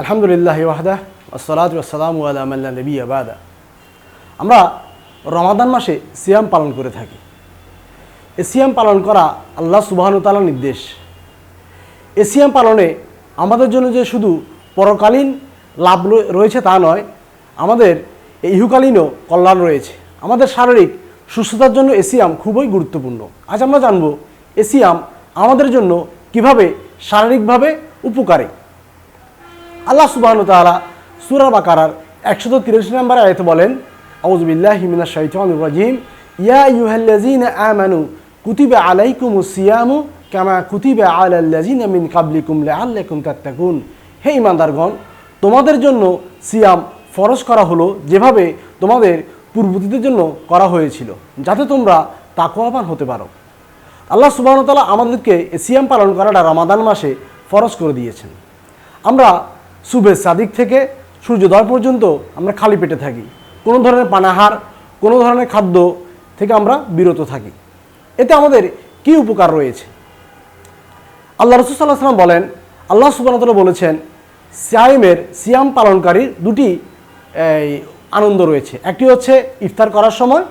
আলহামদুলিল্লাহ ওয়াহদা, আসসালাতু আসসালামু আলা মাল্লা নবী আবাদা আমরা রমাদান মাসে সিয়াম পালন করে থাকি। এ সিয়াম পালন করা আল্লাহ সুবাহানুতালার নির্দেশ। এ সিয়াম পালনে আমাদের জন্য যে শুধু পরকালীন লাভ রয়েছে তা নয়, আমাদের ইহুকালীনও কল্যাণ রয়েছে। আমাদের শারীরিক সুস্থতার জন্য এসিয়াম খুবই গুরুত্বপূর্ণ। আজ আমরা জানব এসিয়াম আমাদের জন্য কীভাবে শারীরিকভাবে উপকারী। আল্লাহ সুবাহন তাআলা সূরা বাকারার একশত তিরাশি নম্বর আয়াতে বলেন আউযুবিল্লাহি মিনাশ শাইতানির রাজিম। ইয়া আইয়ুহাল্লাযীনা আমানু, কুতিবা আলাইকুমুস সিয়ামু কামা কুতিবা আলাল্লাযীনা মিন কাবলিকুম লাআল্লাকুম তাত্তাকুন। হে ঈমানদারগণ, তোমাদের জন্য সিয়াম ফরজ করা হলো যেভাবে তোমাদের পূর্বতীদের জন্য করা হয়েছিল, যাতে তোমরা তাকওয়াবান হতে পারো। আল্লাহ সুবাহতাল্লাহ আমাদেরকে সিয়াম পালন করাটা রমাদান মাসে ফরজ করে দিয়েছেন। আমরা সুবে সাদিক থেকে সূর্যোদয় পর্যন্ত আমরা খালি পেটে থাকি। কোনো ধরনের পানাহার, কোনো ধরনের খাদ্য থেকে আমরা বিরত থাকি। এতে আমাদের কি উপকার রয়েছে? আল্লাহ রসুল সাল্লাহ সাল্লাম বলেন, আল্লাহ সুবাহতাল্লাহ বলেছেন, সিয়ামের সিয়াম পালনকারীর দুটি আনন্দ রয়েছে। একটি হচ্ছে ইফতার করার সময়,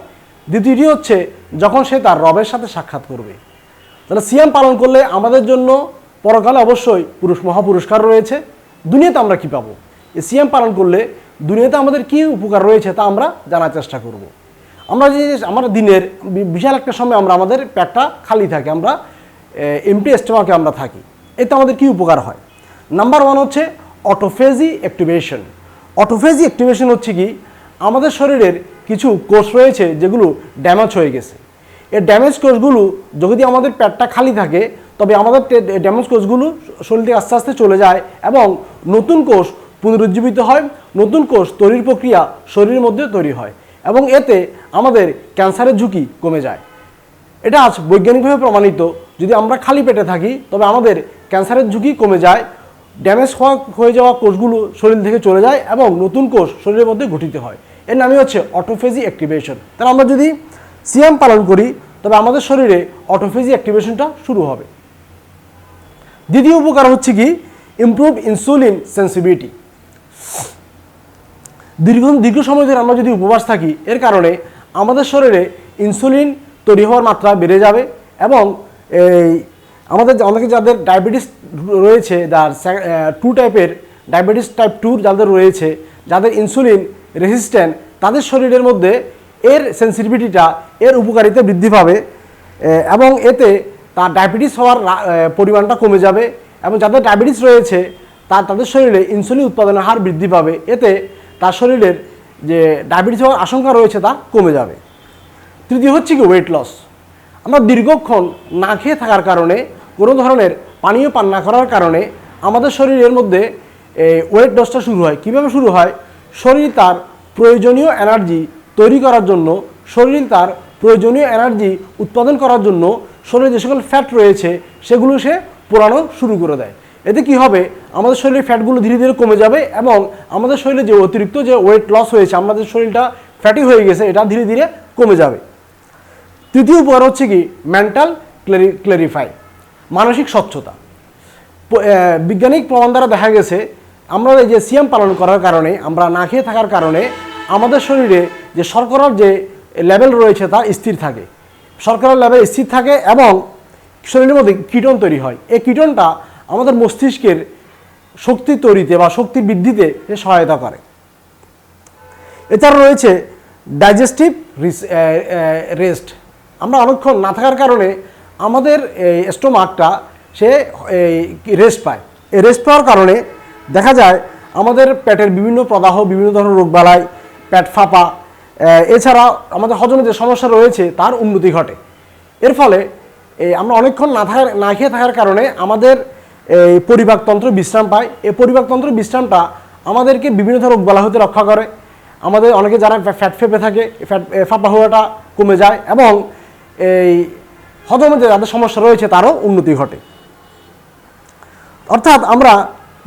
দ্বিতীয়টি হচ্ছে যখন সে তার রবের সাথে সাক্ষাৎ করবে। তাহলে সিয়াম পালন করলে আমাদের জন্য পরকালে অবশ্যই পুরুষ মহাপুরস্কার রয়েছে। দুনিয়াতে আমরা কি পাবো? এই সিয়াম পালন করলে দুনিয়াতে আমাদের কি উপকার রয়েছে তা আমরা জানার চেষ্টা করব। আমরা যে আমরা দিনের বিশাল একটা সময় আমরা আমাদের পেটটা খালি থাকে, আমরা এমটি স্টোমাকে আমরা থাকি। এতে আমাদের কি উপকার হয়? নাম্বার ওয়ান হচ্ছে অটোফেজি অ্যাক্টিভেশন অটোফেজি অ্যাক্টিভেশন হচ্ছে কি? আমাদের শরীরের কিছু কোষ রয়েছে যেগুলো ড্যামেজ হয়ে গেছে। এই ড্যামেজ কোষগুলো যদি আমাদের পেটটা খালি থাকে তবে আমাদের ড্যামেজ কোষগুলো শরীর থেকে আস্তে আস্তে চলে যায় এবং নতুন কোষ পুনরুজ্জীবিত হয়, নতুন কোষ তৈরির প্রক্রিয়া শরীরের মধ্যে তৈরি হয় এবং এতে আমাদের ক্যান্সারের ঝুঁকি কমে যায়। এটা আজ বৈজ্ঞানিকভাবে প্রমাণিত, যদি আমরা খালি পেটে থাকি, তবে আমাদের ক্যান্সারের ঝুঁকি কমে যায় ড্যামেজ হওয়া হয়ে যাওয়া কোষগুলো শরীর থেকে চলে যায় এবং নতুন কোষ শরীরের মধ্যে গঠিত হয়। এর নামই হচ্ছে অটোফেজি অ্যাক্টিভেশন তাহলে আমরা যদি সিএম পালন করি, তবে আমাদের শরীরে অটোফেজি অ্যাক্টিভেশনটা শুরু হবে। দ্বিতীয় উপকার হচ্ছে কি? ইমপ্রুভ ইনসুলিন সেন্সিবিলিটি দীর্ঘ দীর্ঘ সময় ধরে আমরা যদি উপবাস থাকি, এর কারণে আমাদের শরীরে ইনসুলিন তৈরি হওয়ার মাত্রা বেড়ে যাবে এবং এই আমাদের অনেকে যাদের ডায়াবেটিস রয়েছে, যার টু টাইপের ডায়াবেটিস টাইপ টু যাদের রয়েছে, যাদের ইনসুলিন রেসিস্ট্যান্ট তাদের শরীরের মধ্যে এর সেন্সিটিভিটিটা এর উপকারিতা বৃদ্ধি পাবে এবং এতে তার ডায়াবেটিস হওয়ার পরিমাণটা কমে যাবে এবং যাদের ডায়াবেটিস রয়েছে তার তাদের শরীরে ইনসুলিন উৎপাদনের হার বৃদ্ধি পাবে। এতে তার শরীরের যে ডায়াবেটিস হওয়ার আশঙ্কা রয়েছে, তা কমে যাবে। তৃতীয় হচ্ছে কি ওয়েট লস আমরা দীর্ঘক্ষণ না খেয়ে থাকার কারণে, কোনো ধরনের পানীয় পান না করার কারণে আমাদের শরীরের মধ্যে ওয়েট লসটা শুরু হয়। কীভাবে শুরু হয়? শরীর তার প্রয়োজনীয় এনার্জি তৈরি করার জন্য, শরীর তার প্রয়োজনীয় এনার্জি উৎপাদন করার জন্য শরীরে যে সকল ফ্যাট রয়েছে, সেগুলো সে পোড়ানো শুরু করে দেয়। এতে কি হবে? আমাদের শরীরের ফ্যাটগুলো ধীরে ধীরে কমে যাবে এবং আমাদের শরীরে যে অতিরিক্ত যে ওয়েট লস হয়েছে, আমাদের শরীরটা ফ্যাটি হয়ে গেছে, এটা ধীরে ধীরে কমে যাবে। তৃতীয় উপকার হচ্ছে কি? মেন্টাল ক্লেরিফাই মানসিক স্বচ্ছতা। বৈজ্ঞানিক প্রমাণ দ্বারা দেখা গেছে, আমরা এই যে সিয়াম পালন করার কারণে, আমরা না খেয়ে থাকার কারণে, আমাদের শরীরে যে শর্করার যে লেভেল রয়েছে, তা স্থির থাকে। শর্করার লেভেল স্থির থাকে এবং শরীরের মধ্যে কিটন তৈরি হয়। এই কিটনটা আমাদের মস্তিষ্কের শক্তি তৈরিতে বা শক্তি বৃদ্ধিতে সহায়তা করে। এছাড়া রয়েছে ডাইজেস্টিভ রেস্ট আমরা অনেকক্ষণ না থাকার কারণে আমাদের এই স্টোমাকটা সে রেস্ট পায়। এই রেস্ট পাওয়ার কারণে দেখা যায় আমাদের পেটের বিভিন্ন প্রদাহ, বিভিন্ন ধরনের রোগ রোগবালাই, পেট ফাঁপা এছাড়া আমাদের হজমের যে সমস্যা রয়েছে, তার উন্নতি ঘটে। এর ফলে আমরা অনেকক্ষণ না থাকার, না খেয়ে থাকার কারণে আমাদের এই পরিপাকতন্ত্র বিশ্রাম পায়। এই পরিপাকতন্ত্র বিশ্রামটা আমাদেরকে বিভিন্ন ধরনের রোগবালা হতে রক্ষা করে। আমাদের অনেকে যারা ফ্যাট ফেপে থাকে, ফ্যাট ফাঁপা হওয়াটা কমে যায় এবং এই হজমের যে যাদের সমস্যা রয়েছে, তারও উন্নতি ঘটে। অর্থাৎ আমরা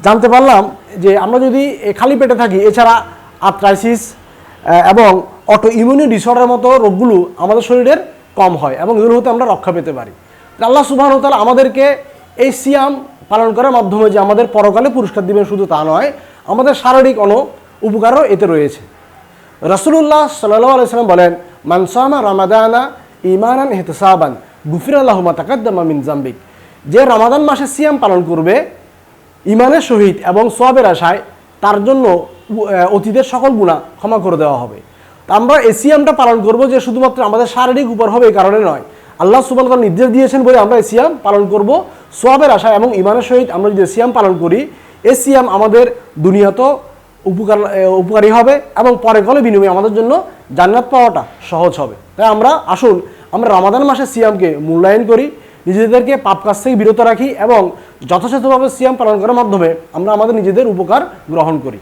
জানতে পারলাম যে আমরা যদি খালি পেটে থাকি, এছাড়া আর্থ্রাইসিস এবং অটো ইমিউনি ডিসঅর্ডার মতো রোগগুলো আমাদের শরীরের কম হয় এবং এগুলো হতে আমরা রক্ষা পেতে পারি। আল্লাহ সুবাহ তালা আমাদেরকে এই সিয়াম পালন করার মাধ্যমে যে আমাদের পরকালে পুরস্কার দিবেন শুধু তা নয়, আমাদের শারীরিক অন উপকারও এতে রয়েছে। রসুল্লাহ সাল্লাহ আলাইসাল্লাম বলেন মানসামা রামাদানা ইমানান হেতসাবান গুফির আল্লাহমা তাকাদ্দামা মিন জাম্বিক। যে রমাদান মাসে সিয়াম পালন করবে ইমানের সহিত এবং সোয়াবের আশায়, তার জন্য অতীতের সকল গুণা ক্ষমা করে দেওয়া হবে। আমরা এই সিয়ামটা পালন করব যে শুধুমাত্র আমাদের শারীরিক উপর হবে এই কারণে নয়। আল্লাহ সুবান তাআলা নির্দেশ দিয়েছেন বলে আমরা এই সিয়াম পালন করব। সোয়াবের আশা এবং ইমানের সহিত আমরা যদি সিয়াম পালন করি এই সিয়াম আমাদের দুনিয়াতেও উপকার উপকারী হবে এবং পরে কলে বিনিময়ে আমাদের জন্য জান্নাত পাওয়াটা সহজ হবে। তাই আমরা আসুন, আমরা রমাদান মাসে সিয়ামকে মূল্যায়ন করি, নিজেদেরকে পাপ কাজ থেকে বিরত রাখি এবং যথাযথভাবে সিয়াম পালন করার মাধ্যমে আমরা আমাদের নিজেদের উপকার গ্রহণ করি।